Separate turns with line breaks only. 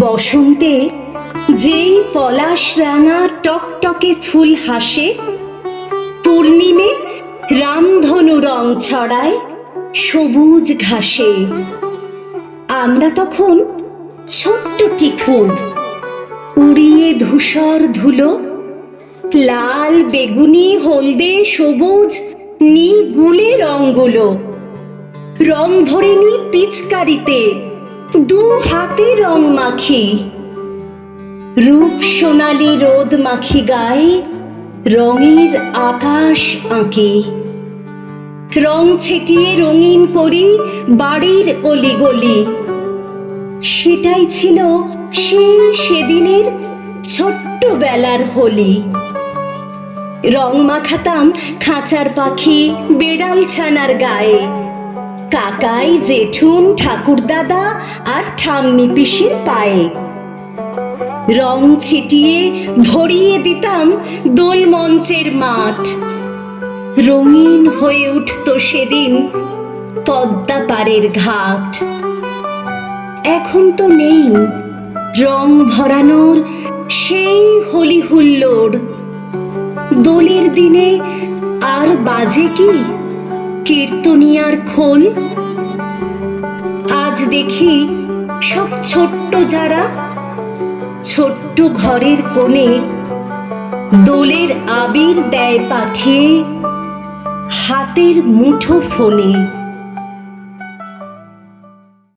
বসন্তে যেই পলাশ রাঙা টকটকে ফুল হাসে, পূর্ণিমে রামধনু রং ছড়ায় সবুজ ঘাসে। আমরা তখন ছোট্ট টিকুর উড়িয়ে ধূসর ধুলো, লাল বেগুনি, হলদে, সবুজ, নীল, গুলে রঙগুলো, রং ধরে নি পিচকারিতে দু হাতে রং মাখি। রূপ সোনালি রোদ মাখি গায়ে রঙের আকাশ আঁকি। রং ছেটিয়ে রঙিন করি বাড়ির অলিগলি। সেটাই ছিল সেই সেদিনের ছোট্ট বেলার হোলি। রং মাখাতাম খাঁচার পাখি, বেড়াল ছানার গায়ে। কাকাই, জেঠুন, ঠাকুরদাদা আর ঠাম্মি পিসির পায়ে। রং ছিটিয়ে ভরিয়ে দিতাম দোল মঞ্চের মাঠ। রঙিন হয়ে উঠত সেদিন পদ্মা পাড়ের ঘাট। এখন তো নেই রং ভরানোর সেই হোলি হুল্লোড়। দোলের দিনে আর বাজে কি? কীর্তনিয়ার খোল। আজ দেখি সব ছোট্ট যারা ছোট্ট ঘরের কোণে দোলের আবির দেয় পাঠিয়ে হাতের মুঠো ফোনে।